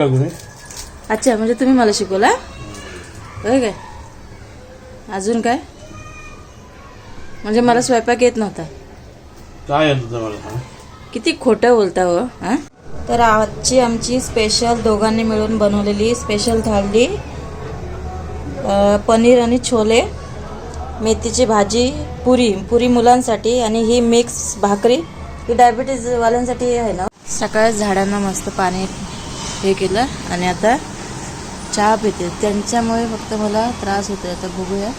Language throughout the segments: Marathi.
तुम्ही अच्छा म्हणजे तुम्ही मला शिकवला होय काय? अजून काय? म्हणजे मला स्वयंपाक येत नव्हता. काय किती खोटं बोलता हो हा? तर आजची आमची स्पेशल दोघांनी मिळून बनवलेली स्पेशल थाळी पनीर आणि छोले मेथीची भाजी पुरी पुरी मुलांसाठी आणि ही मिक्स भाकरी. ही डायबिटीजवाल्यांसाठी आहे ना? सकाळी झाडांना मस्त पाणी हे केलं आणि आता चहा पिते. त्यांच्यामुळे फक्त मला त्रास होतो आता बघूया.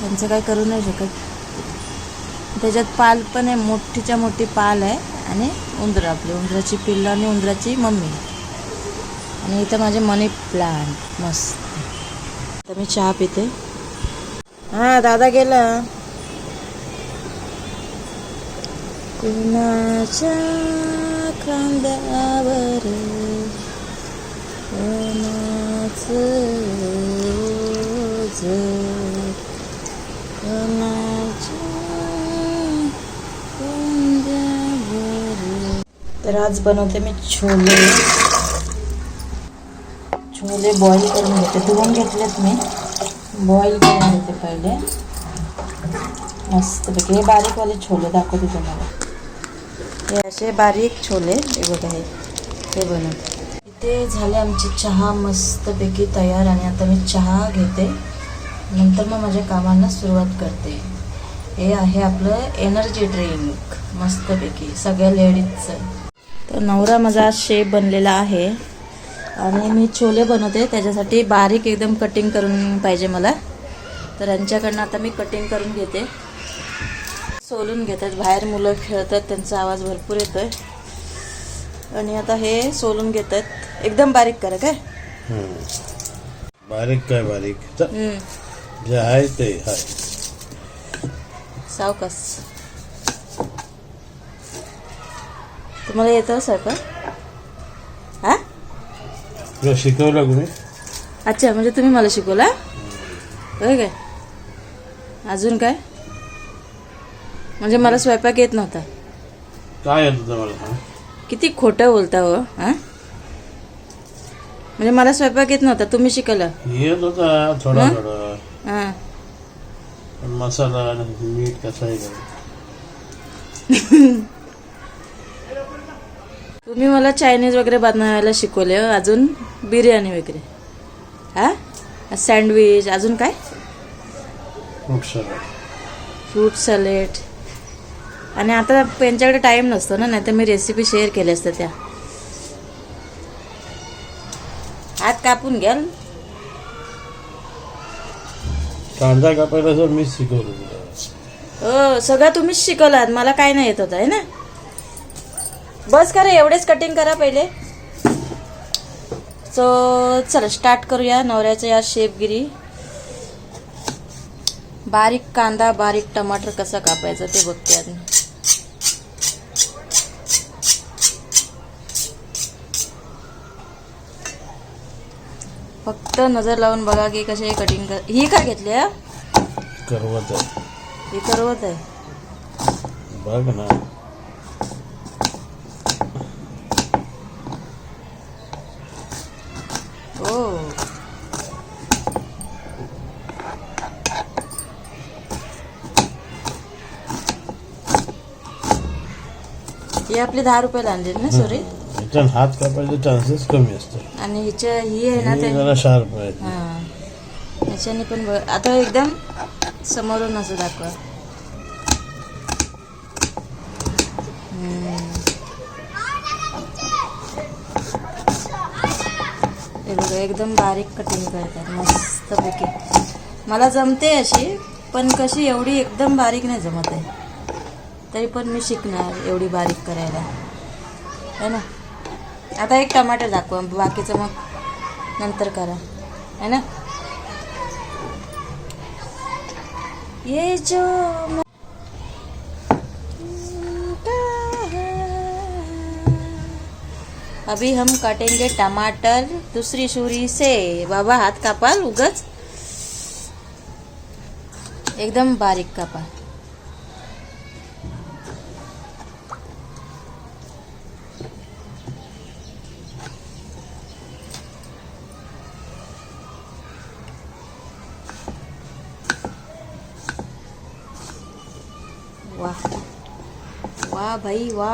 त्यांचं काय करू नाही शकत. त्याच्यात पाल पण आहे. मोठीच्या मोठी पाल आहे आणि उंदरं आपली. उंदराची पिल्लं आणि उंदराची मम्मी. आणि इथं माझे मनी प्लांट. मस्त. तर मी चहा पिते. हां दादा गेला. कुणाच्या खांद्यावर कोणाचं तर आज बनवते मी छोले. छोले बॉईल करून घेते. धुवून घेतलेत मी. बॉईल करून घेते पहिले. मस्तपैकी. हे बारीकवाले छोले दाखवते तुम्हाला. हे असे बारीक छोले हे बघा हे. हे बनवते इथे झाले आमची चहा मस्तपैकी तयार आणि आता मी चहा घेते. नंतर मग माझ्या कामांना सुरुवात करते. हे आहे आपलं एनर्जी ड्रिंक मस्तपैकी सगळ्या लेडीजचं. तर नवरा माझा शेप बनलेला आहे. आणि मी छोले बनवते त्याच्यासाठी बारीक एकदम कटिंग करून पाहिजे मला. तर यांच्याकडनं आता मी कटिंग करून घेते. सोलून घेतात. बाहेर मुलं खेळतात त्यांचा आवाज भरपूर येतोय. आणि आता हे सोलून घेतात. एकदम बारीक करा काय? बारीक काय बारीक? जे आहे ते आहे. सावकाश. तुम्हाला येतं स्वयंपाक? हा? तुला शिकवलं अच्छा म्हणजे तुम्ही मला शिकवला? होय काय? अजून काय? म्हणजे मला स्वयंपाक येत नव्हता. काय येत होतं मला किती खोटं बोलता हो हा? म्हणजे मला स्वयंपाक येत नव्हता तुम्ही शिकवलं. येत होता थोडा हं? थोडा. हां. पण मसाला आणि मीठ कसं आहे? का तुम्ही मला चायनीज वगैरे बनवायला शिकवले हो, अजून बिर्याणी वगैरे. हा? सँडविच अजून काय? फ्रूट सलाड फ्रूट सॅलेड आणि आता त्यांच्याकडे टाईम नसतो ना नाही तर मी रेसिपी शेअर केल्या असत्या त्या. हात कापून घ्याल. कांदा कापायला मीच शिकवलं तुला. हो सगळं तुम्हीच शिकवलात. मला काय नाही येत होतं आहे ना? बस करा एवढेच कटिंग करा पहिले. सो चला स्टार्ट करूया. नवऱ्याचं या शेपगिरी. बारीक कांदा बारीक टमाटर कसं कापायचं ते बघते आधी. फक्त नजर लावून बघा की कसे कटिंग कर ही का घेतली? करवत आहे. ही करवत आहे. बघ ना. हो ही आपली दहा रुपयाला आणली ना सॉरी हात कापायचे चान्सेस कमी असतात. आणि हिच्या ही आहे ना ते जरा शार्प आहे. हा. ह्याच्याने पण बघ आता एकदम समोरून असं दाखवा. हे बघा एकदम बारीक कटिंग करतात मस्तपैकी. मला जमते अशी पण कशी एवढी एकदम बारीक नाही जमत आहे. तरी पण मी शिकणार एवढी बारीक करायला. है ना? आता एक टमाटर दाखवा बाकीचं मग नंतर करा. है ना? ये जो अभी हम काटेंगे टमाटर दूसरी छुरी से। बाबा हात कापाल उगच। एकदम बारीक कापाल वा भाई वा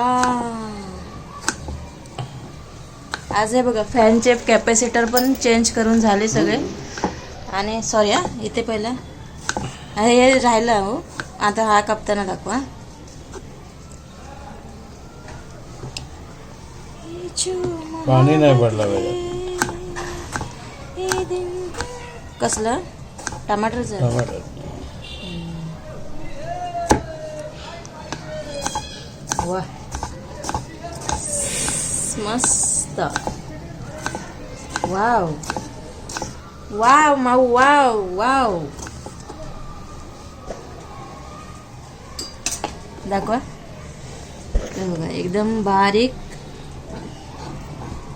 आज हे बघा फॅनचे कॅपॅसिटर पण चेंज करून झाले सगळे. आणि सॉरी हा इथे पहिला. अरे हे राहिलं हो. आता हा कापताना दाखवा. पाणी नाही पडलं कसलं? टमाटरचं? टमाटर. वा मस्त. वाव. वाव माऊ वाव वाव. दाखवा. बघा एकदम बारीक.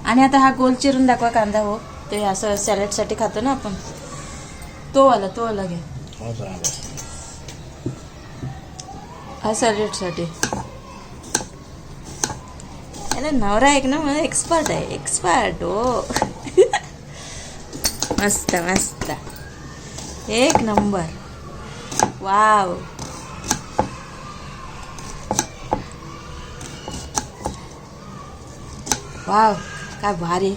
आणि आता हा गोल चिरून दाखवा कांदा हो. ते असं सॅलडसाठी खातो ना आपण. तो आला तो आला घ्या हा चांगलं. हा सॅलडसाठी अरे नवरा एक ना मला एक्सपर्ट आहे. एक्सपर्ट हो. मस्त मस्त. एक नंबर. वाव. वाव काय भारी.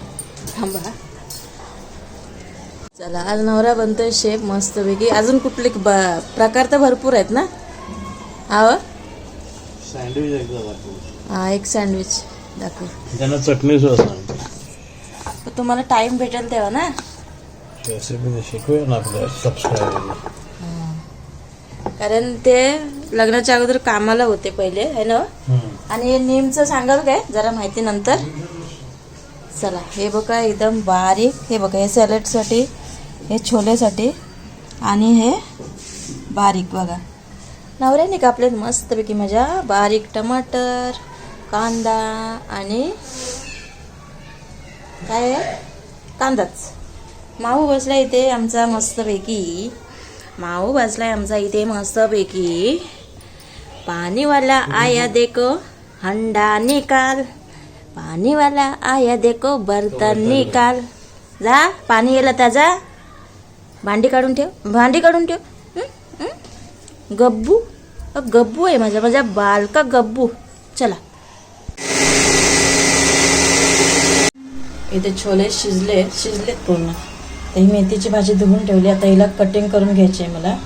थांबा. चला आज नवरा बनतोय शेप मस्तपैकी. अजून कुठले ब- प्रकार तर भरपूर आहेत ना? हा हो? सँडविच दाखवू हा एक सँडविच दाखव. त्यांना चटणी सुद्धा तुम्हाला टाइम भेटेल तेव्हा ना? रेसिपी शिकूया ना आपल्या कारण ते लग्नाच्या अगोदर कामाला होते पहिले है ना? आणि नेमचं सांगाल काय? जरा माहिती नंतर. चला हे बघा एकदम बारीक. हे बघा हे सॅलडसाठी हे छोलेसाठी आणि हे बारीक बघा. नवऱ्याने कापलेत मस्तपैकी मजा. बारीक टमाटर. कांदा आणि काय? कांदाच. माऊ बसला इथे आमचा मस्तपैकी. माऊ बसलाय आमचा इथे मस्तपैकी. पाणीवाला आया देखो हंडा निकाल. पाणीवाला आया देखो बर्तन निकाल. जा पाणी गेलं त्याचा भांडी काढून ठेव. भांडी काढून ठेव? गब्बू? गब्बू आहे माझा. माझा बालका गब्बू. चला. इथे छोले शिजले शिजलेत पूर्ण. तर ही मेथीची भाजी धुवून ठेवली आता हिला कटिंग करून घ्यायची आहे मला.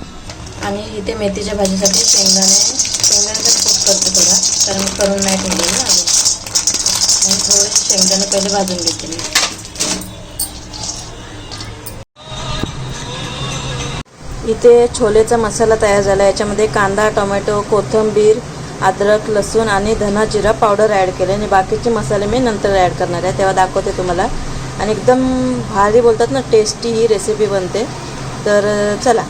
आणि इथे मेथीच्या भाजीसाठी शेंगदाणे शेंगदाण्याचा खूप करते थोडा कारण करून नाही ठेवले ना आणि थोडे शेंगदाणे पहिले भाजून घेते मी इथे छोलेचा मसाला तयार झाला याच्यामध्ये कांदा टोमॅटो कोथिंबीर अद्रक लसूण आणि धना जिरा पावडर ॲड केले आणि बाकीचे मसाले मी नंतर ॲड करणार आहे. तेव्हा दाखवते तुम्हाला. आणि एकदम भारी बोलतात ना टेस्टी ही रेसिपी बनते. तर चला.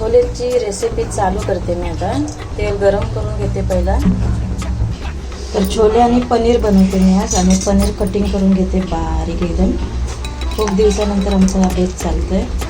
छोलेची रेसिपी चालू करते मी आता. तेल गरम करून घेते पहिला. तर छोले आणि पनीर बनवते मी आज. आणि पनीर कटिंग करून घेते बारीक एकदम. खूप दिवसानंतर आमचा हा बेत चालतो आहे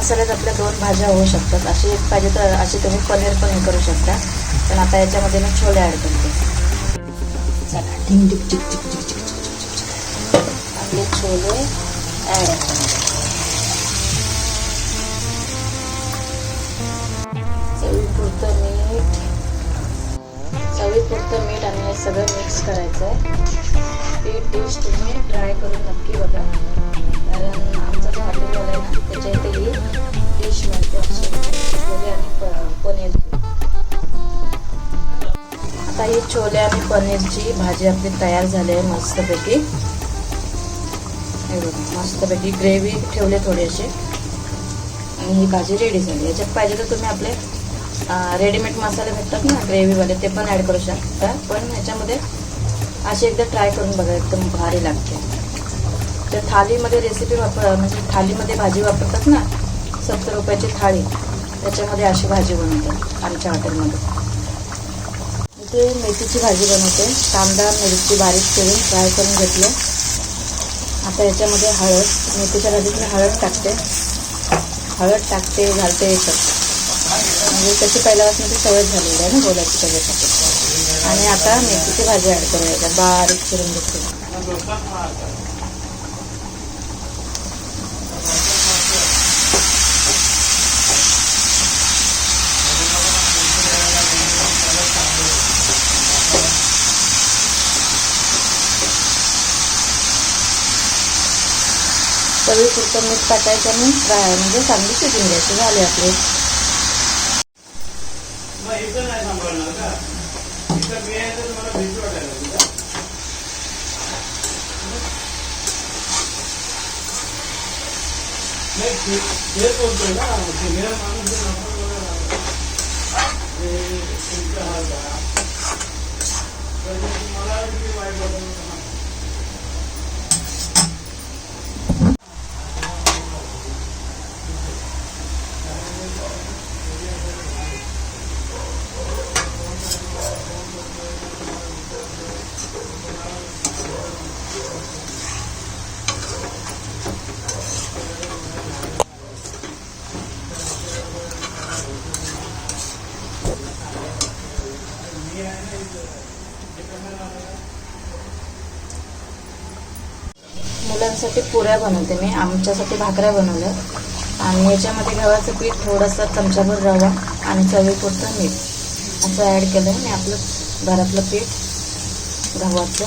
मसाल्यात आपल्या दोन भाज्या होऊ शकतात. अशी एक पाहिजे तर अशी तुम्ही पनीर पण हे करू शकता. पण आता याच्यामध्ये मी छोले ॲड करते. चला ढिंग ढिक चिक चिक चिक चिक आपले छोले ॲड चवीपुरतं मीठ. चवीपुरतं मीठ सगळं मिक्स करायचं आहे ही डिश तुम्ही ट्राय करून नक्की बघा. कारण आमचा जो हॉटेलवाला आहे ना त्याच्या इथे ही डिश मिळते छोले आणि पनीर पनीरची. आता ही छोले आणि पनीरची भाजी आपली तयार झाली आहे मस्तपैकी. हे बघा मस्तपैकी ग्रेव्ही ठेवले थोडेसे. आणि ही भाजी रेडी झाली. याच्यात पाहिजे तर तुम्ही आपले रेडीमेड मसाले भेटतात ना ग्रेव्हीवाले ते पण ॲड करू शकता. पण ह्याच्यामध्ये अशी एकदा ट्राय करून बघा एकदम भारी लागते. तर थालीमध्ये रेसिपी वापर म्हणजे थालीमध्ये भाजी वापरतात ना सत्तर रुपयाची थाळी त्याच्यामध्ये अशी भाजी बनवतात आमच्या हॉटेलमध्ये इथे मेथीची भाजी बनवते. कांदा मिरची बारीक करून फ्राय करून घेतलं. आता याच्यामध्ये हळद मेथीच्या भाजीत मी हळद टाकते. हळद टाकते घालते एकच म्हणजे तशी पहिल्यापासून ती सवय झालेली आहे ना बोलायची त्याच्यासाठी. आणि आता मेथीची भाजी ॲड करूया बारीक चिरून सगळी पुरतं मीठ टाकायचं आणि फ्राय म्हणजे चांगली शिजून घ्यायची. झाली आपली मग इथं नाही सांभाळणार का इथं मी आहे तर मला भीती वाटायला लागली का? नाही ते- तेच बोलतोय ना सिनियर माणूस जर आपण बघा, ते तुमचा हाल आहे. तर मग मला किती वाईट वाटत होतं ना. मुलांसाठी पुऱ्या बनवते. मी आमच्यासाठी भाकऱ्या बनवल्या. आणि याच्यामध्ये गव्हाचं पीठ थोडंसं चमचाभर रवा आणि चवीपुरतं मीठ असं ॲड केलं मी आपलं घरातलं पीठ गव्हाचं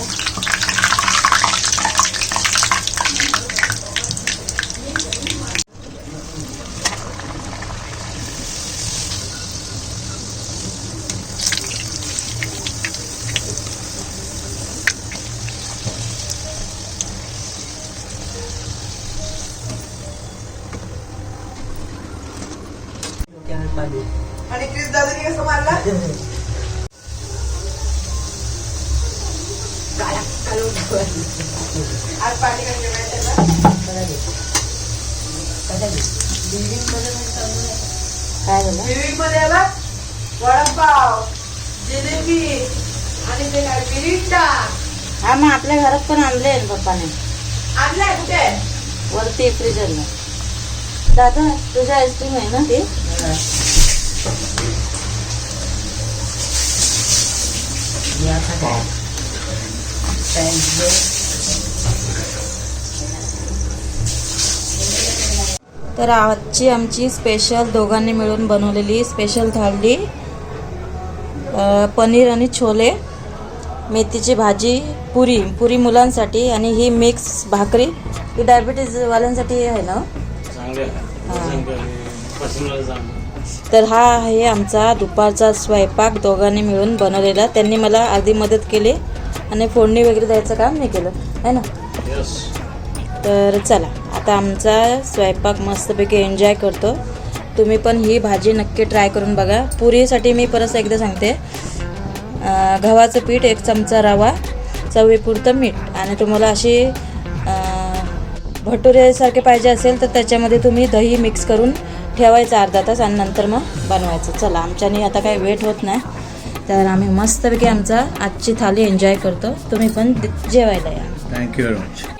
काय झालं बिरिंगमध्ये आला. वडापाव जिलेबी आणि ते काय बिरिंडा हा मग आपल्या घरात पण आणले पप्पाने. आणलाय कुठे? वरती फ्रीजरला. दादा तुझ्या आईस्क्रीम आहे ना ती? तर आजची आमची स्पेशल दोघांनी मिळून बनवलेली स्पेशल थाळी पनीर आणि छोले मेथीची भाजी पुरी पुरी मुलांसाठी आणि ही मिक्स भाकरी. ही डायबिटीजवाल्यांसाठी आहे ना? तर हा आहे आमचा दुपारचा स्वयंपाक दोघांनी मिळून बनवलेला. त्यांनी मला अर्धी मदत केली. आणि फोडणी वगैरे द्यायचं काम मी केलं. है ना? तर चला आता आमचा स्वयंपाक मस्तपैकी एन्जॉय करतो. तुम्ही पण ही भाजी नक्की ट्राय करून बघा. पुरीसाठी मी परत एकदा सांगते. गव्हाचं पीठ एक चमचा रवा चवीपुरतं मीठ. आणि तुम्हाला अशी भटुरेसारखे पाहिजे असेल तर त्याच्यामध्ये तुम्ही दही मिक्स करून ठेवायचं अर्धा तास आणि नंतर मग बनवायचं. चला आमच्यानी आता काही वेट होत नाही. तर आम्ही मस्तपैकी आमचा आजची थाली एन्जॉय करतो. तुम्ही पण जेवायला या. Thank you very much